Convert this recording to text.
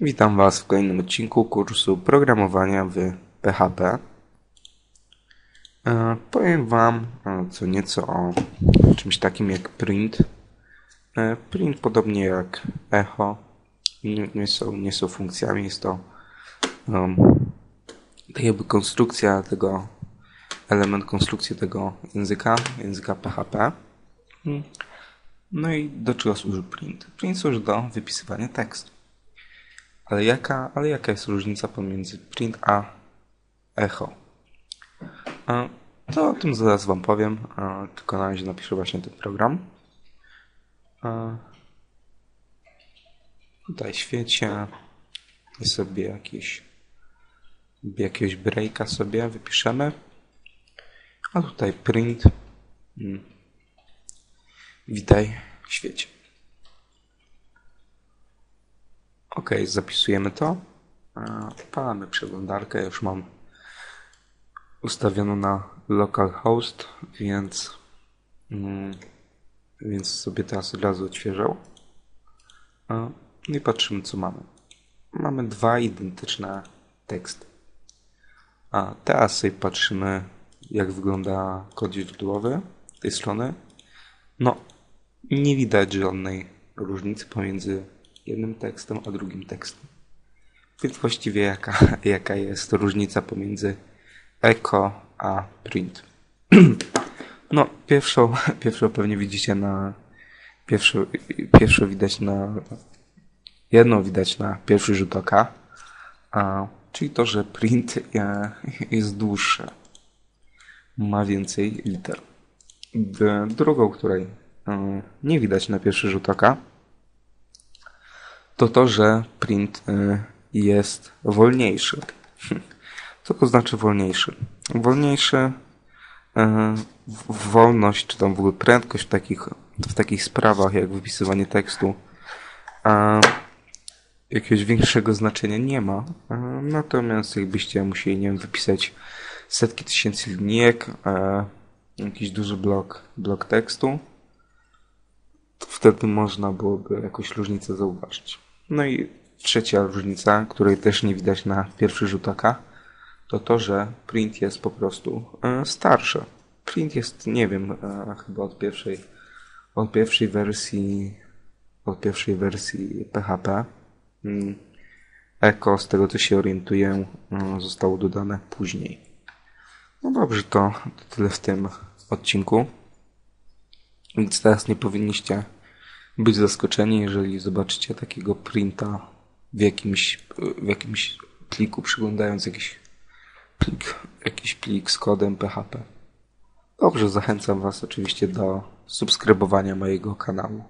Witam Was w kolejnym odcinku kursu programowania w PHP. E, powiem Wam e, co nieco o czymś takim jak print. E, print, podobnie jak echo, nie, są, nie są funkcjami, jest to um, jakby konstrukcja tego, element konstrukcji tego języka, języka PHP. Mm. No i do czego służy print? Print służy do wypisywania tekstu. Ale jaka, ale jaka jest różnica pomiędzy print a echo? A, to o tym zaraz Wam powiem, a, tylko na razie napiszę właśnie ten program. A, tutaj świecie i sobie jakieś jakiegoś breaka sobie wypiszemy. A tutaj print. Hmm. Witaj świecie. Ok, zapisujemy to. Odpalamy przeglądarkę. Już mam ustawioną na localhost, więc, mm, więc sobie teraz od razu odświeżał. No i patrzymy, co mamy. Mamy dwa identyczne teksty. A teraz sobie patrzymy, jak wygląda kod źródłowy tej strony. No, nie widać żadnej różnicy pomiędzy jednym tekstem a drugim tekstem. Więc właściwie jaka, jaka jest różnica pomiędzy echo a print? No, pierwszą, pierwszą pewnie widzicie na pierwszą, pierwszą widać na jedną widać na pierwszy rzut oka, a, czyli to, że print jest dłuższy. Ma więcej liter. Drugą, której e, nie widać na pierwszy rzut oka, to to, że print y, jest wolniejszy. Co to znaczy wolniejszy? Wolniejszy y, wolność, czy tam w ogóle prędkość w takich, w takich sprawach jak wypisywanie tekstu jakiegoś większego znaczenia nie ma. Natomiast jakbyście musieli, nie wiem, wypisać setki tysięcy linijek, jakiś duży blok, blok tekstu, wtedy można byłoby jakąś różnicę zauważyć. No i trzecia różnica, której też nie widać na pierwszy rzut oka, to to, że print jest po prostu e, starszy. Print jest, nie wiem, e, chyba od pierwszej, od pierwszej wersji, od pierwszej wersji PHP. Mm. Echo, z tego co się orientuję, e, zostało dodane później. No dobrze, to, to tyle w tym odcinku. Więc teraz nie powinniście być zaskoczeni, jeżeli zobaczycie takiego printa w jakimś, w jakimś pliku, przyglądając jakiś plik, jakiś plik z kodem PHP. Dobrze, zachęcam Was oczywiście do subskrybowania mojego kanału.